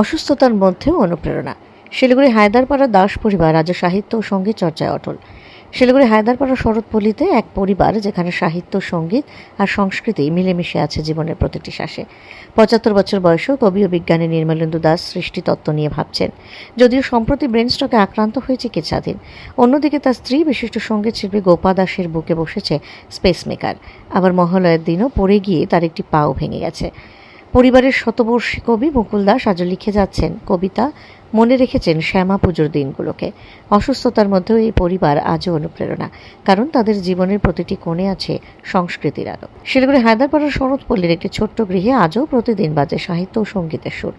অসুস্থতার মধ্যেও অনুপ্রেরণা। শিলিগুড়ি হায়দারপাড়া দাস পরিবার রাজ্য সাহিত্য ও সংগীত চর্চায় অটল। শিলিগুড়ি হায়দারপাড়া শরৎপল্লীতে এক পরিবার যেখানে সাহিত্য, সংগীত আর সংস্কৃতি মিলেমিশে আছে জীবনের প্রতিটি শ্বাসে। পঁচাত্তর বছর বয়সেও কবি ও বিজ্ঞানী নির্মলেন্দু দাস সৃষ্টিতত্ত্ব নিয়ে ভাবছেন। যদিও সম্প্রতি ব্রেন আক্রান্ত হয়ে চিকিৎসাধীন, অন্যদিকে তার স্ত্রী বিশিষ্ট সংগীত শিল্পী গোপা দাসের বুকে বসেছে স্পেস মেকার আবার মহালয়ের দিনও পড়ে গিয়ে তার একটি পাও ভেঙে গেছে। পরিবারের শতবর্ষী কবি মুকুল দাস আজও লিখে যাচ্ছেন কবিতা, মনে রেখেছেন শ্যামা পুজোর দিনগুলোকে। অসুস্থতার মধ্যেও এই পরিবার আজও অনুপ্রেরণা, কারণ তাদের জীবনের প্রতিটি কোণে আছে সংস্কৃতির আলো। শিলিগুড়ি হায়দ্রাপাড়ার শরৎপল্লীর একটি ছোট্ট গৃহে আজও প্রতিদিন বাজে সাহিত্য ও সঙ্গীতের সুর,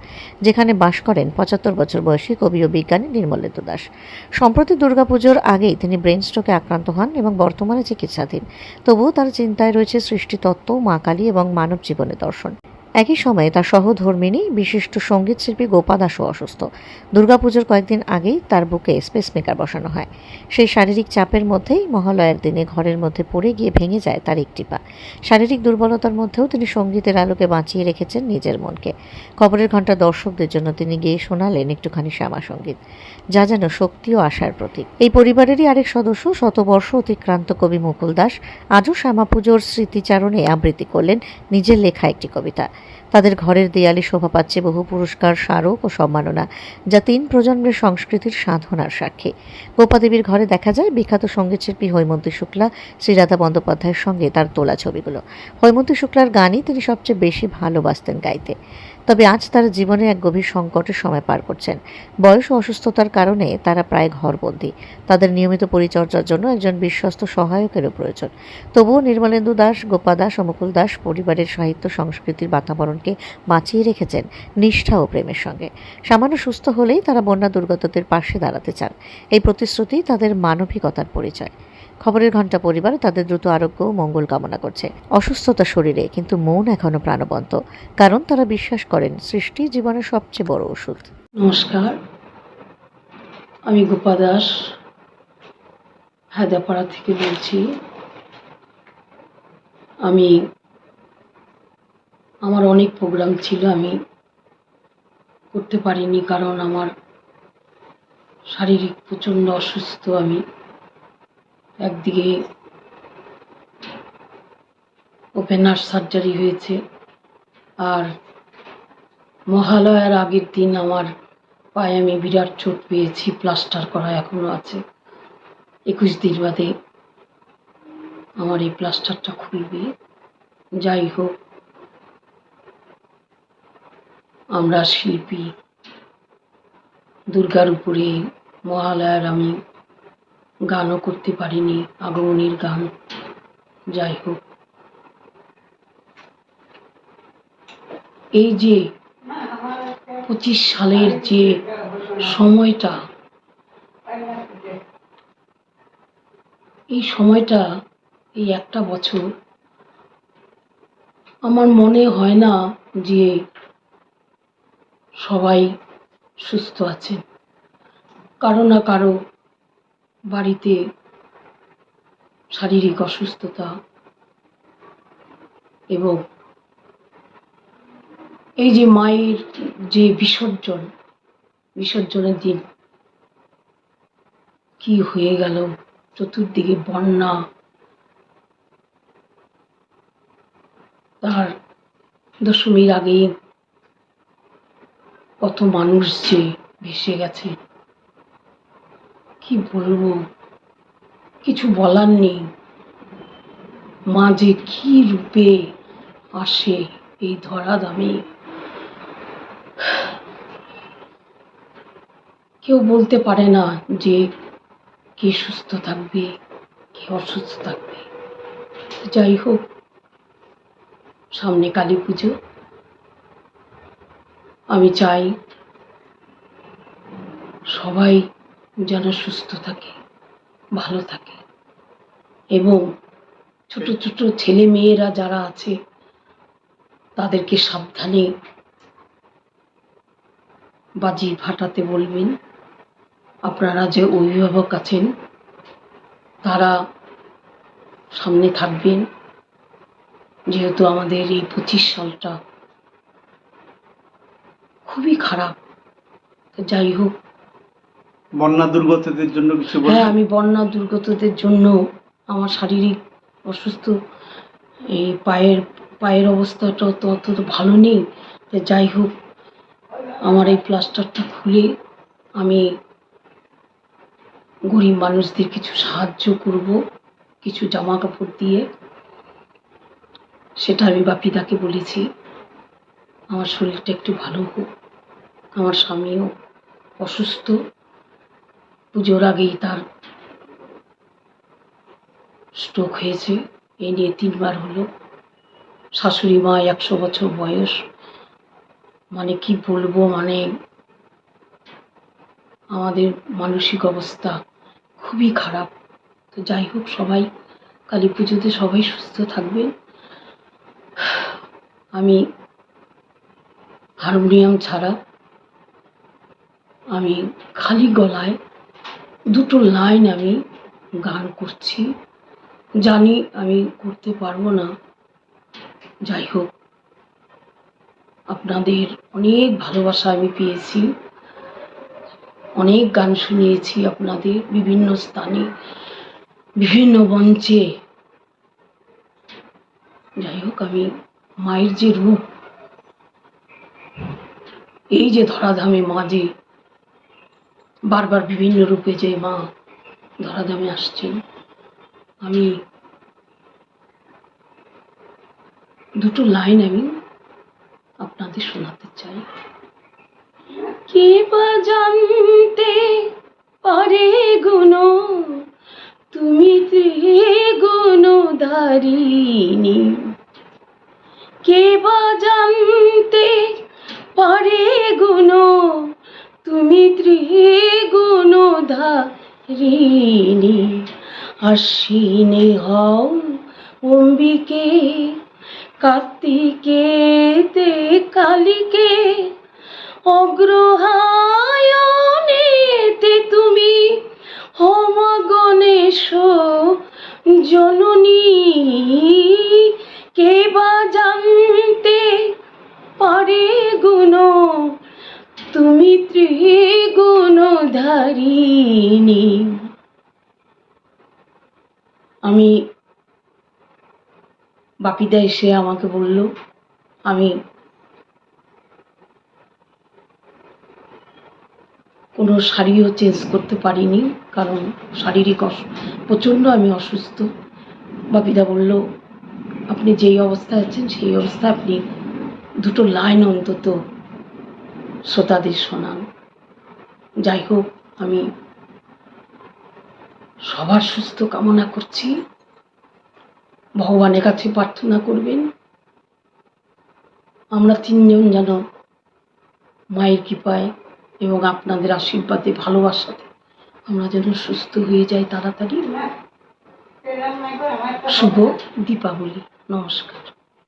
যেখানে বাস করেন পঁচাত্তর বছর বয়সী কবি ও বিজ্ঞানী নির্মলেন্দু দাস। সম্প্রতি দুর্গাপুজোর আগেই তিনি ব্রেন স্ট্রোকে আক্রান্ত হন এবং বর্তমানে চিকিৎসাধীন। তবুও তার চিন্তায় রয়েছে সৃষ্টিতত্ত্ব, মা কালী এবং মানব জীবনের দর্শন। একই সময়ে তার সহধর্মিনী, বিশিষ্ট সংগীত শিল্পী গোপা দাসও অসুস্থ। দুর্গাপুজোর কয়েকদিন আগেই তার বুকে স্পেস মেকার বসানো হয়। সেই শারীরিক চাপের মধ্যেই মহালয়ার দিনে ঘরের মধ্যে পড়ে গিয়ে ভেঙে যায় তার একটি পা। শারীরিক দুর্বলতার মধ্যেও তিনি সঙ্গীতের আলোকে বাঁচিয়ে রেখেছেন নিজের মনকে। খবরের ঘণ্টা দর্শকদের জন্য তিনি গিয়ে শোনালেন একটুখানি শ্যামা সংগীত। যা যেন শক্তি ও আশার প্রতীক। এই পরিবারেরই আরেক সদস্য শতবর্ষ অতিক্রান্ত কবি মুকুল দাস। আজও শ্যামা পুজোর স্মৃতিচারণে আবৃত্তি করলেন নিজের লেখা একটি কবিতা। তাদের ঘরের দেয়ালে শোভা পাচ্ছে বহু পুরস্কার, স্মারক ও সম্মাননা, যা তিন প্রজন্মের সংস্কৃতির সাধনার সাক্ষী। গোপাদেবীর ঘরে দেখা যায় বিখ্যাত সঙ্গীতশিল্পী হৈমন্তী শুক্লা, শ্রীরাধা বন্দ্যোপাধ্যায়ের সঙ্গে তার তোলা ছবিগুলো। হৈমন্তী শুক্লার গানই তিনি সবচেয়ে বেশি ভালোবাসতেন গাইতে। তবে আজ তারা জীবনে এক গভীর সংকটের সময় পার করছেন। বয়স ও অসুস্থতার কারণে তারা প্রায় ঘরবন্দি। তাদের নিয়মিত পরিচর্যার জন্য একজন বিশ্বস্ত সহায়কেরও প্রয়োজন। তবুও নির্মলেন্দু দাস, গোপা দাস ও মুকুল দাস পরিবারের সাহিত্য সংস্কৃতির বাতাবরণকে বাঁচিয়ে রেখেছেন নিষ্ঠা ও প্রেমের সঙ্গে। সামান্য সুস্থ হলেই তারা বন্যা দুর্গতদের পাশে দাঁড়াতে চান। এই প্রতিশ্রুতি তাদের মানবিকতার পরিচয়। খবরের ঘণ্টা পরিবার তাদের দ্রুত আরোগ্য ও মঙ্গল কামনা করছে। অসুস্থতা শরীরে, কিন্তু মন এখনও প্রাণবন্ত। কারণ তারা বিশ্বাস করেন, সৃষ্টি জীবনের সবচেয়ে বড় ওষুধ। নমস্কার। আমি গোপা দাস হায়দাপাড়া থেকে বলছি। আমি, আমার অনেক প্রোগ্রাম ছিল, আমি করতে পারিনি কারণ আমার শারীরিক প্রচণ্ড অসুস্থ, আমি একদিকে ওপেন ওপেনার সার্জারি হয়েছে, আর মহালয়ার আগের দিন আমার পায়ে আমি বিরাট চোট পেয়েছি, প্লাস্টার করা এখনও আছে। একুশ দিন বাদে আমার এই প্লাস্টারটা খুলবে। যাই হোক, আমরা শিল্পী দুর্গার উপরে মহালয়ার আমি গানও করতে পারিনি আগমনীর গান। যাই হোক। এই যে পঁচিশ সালের যে সময়টা, এই সময়টা, এই একটা বছর, আমার মনে হয় না যে সবাই সুস্থ আছেন। কারও না কারও বাড়িতে শারীরিক অসুস্থতা এবং এই যে মায়ের যে বিসর্জন, বিসর্জনের দিন কি হয়ে গেল, চতুর্দিকে বন্যা, তার দশমীর আগেই কত মানুষ যে ভেসে গেছে। কি বলব? কিছু বলার নেই। মা যে কি রূপে আসে এই ধরা দামে কেউ বলতে পারে না যে কে সুস্থ থাকবে, কে অসুস্থ থাকবে। যাই হোক, সামনে কালী পুজো। আমি চাই সবাই যেন সুস্থ থাকে ভালো থাকে। এবং ছোট ছোট ছেলে মেয়েরা যারা আছে তাদেরকে সাবধানে বাজি ফাটাতে বলবেন। আপনারা যে অভিভাবক আছেন তারা সামনে থাকবেন। যেহেতু আমাদের এই পঁচিশ সালটা খুবই খারাপ। যাই হোক বন্যা দুর্গতদের জন্য কিছু হ্যাঁ আমি বন্যা দুর্গতদের জন্য আমার শারীরিক অসুস্থ, এই পায়ের পায়ের অবস্থাটা তো অত ভালো নেই। যাই হোক, আমার এই প্লাস্টারটা খুলে আমি গরিব মানুষদের কিছু সাহায্য করব, কিছু জামা কাপড় দিয়ে। সেটা আমি বাপিদাকে বলেছি, আমার শরীরটা একটু ভালো হোক। আমার স্বামীও অসুস্থ। পুজোর আগেই তার স্ট্রোক হয়েছে। এই নিয়ে তিনবার হলো। শাশুড়ি মা একশো বছর বয়স। মানে কি বলব মানে আমাদের মানসিক অবস্থা খুবই খারাপ। তো যাই হোক, সবাই কালী পুজোতে সবাই সুস্থ থাকবেন। আমি হারমোনিয়াম ছাড়া আমি খালি গলায় দুটো লাইন আমি গান করছি। জানি আমি করতে পারব না। যাই হোক, আপনাদের অনেক ভালোবাসা আমি পেয়েছি। অনেক গান শুনিয়েছি আপনাদের বিভিন্ন স্থানে, বিভিন্ন মঞ্চে। যাই হোক, আমি মায়ের যে রূপ, এই যে ধরাধামে মা যে বারবার বিভিন্ন রূপে যে মা ধরাধামে আসছেন, আমি দুটো লাইন আমি আপনাদের শোনাতে চাই। কে বা জানতে পারে গুণ? তুমি ত্রিগুণ ধারিণী। কে বা জানতে পারে গুণ? তুমি ত্রিগুণ ধারিণী আশ্বিনে হও অম্বিকে কার্তিকে তে কালিকে অগ্রহায়ণেতে তুমি হোম গণেশ জননী তুমি আমি বাপিদা এসে আমাকে বলল, আমি কোনো শাড়িও চেঞ্জ করতে পারিনি, কারণ শারীরিক প্রচণ্ড আমি অসুস্থ। বাপিদা বলল, আপনি যেই অবস্থায় আছেন সেই অবস্থায় আপনি দুটো লাইন অন্তত শ্রোতাদের শোনান। যাই হোক, আমি সবার সুস্থ কামনা করছি। ভগবানের কাছে প্রার্থনা করবেন। আমরা তিনজন যেন মায়ের কৃপায় এবং আপনাদের আশীর্বাদে, ভালোবাসাতে আমরা যেন সুস্থ হয়ে যাই তাড়াতাড়ি। শুভ দীপাবলি। নমস্কার।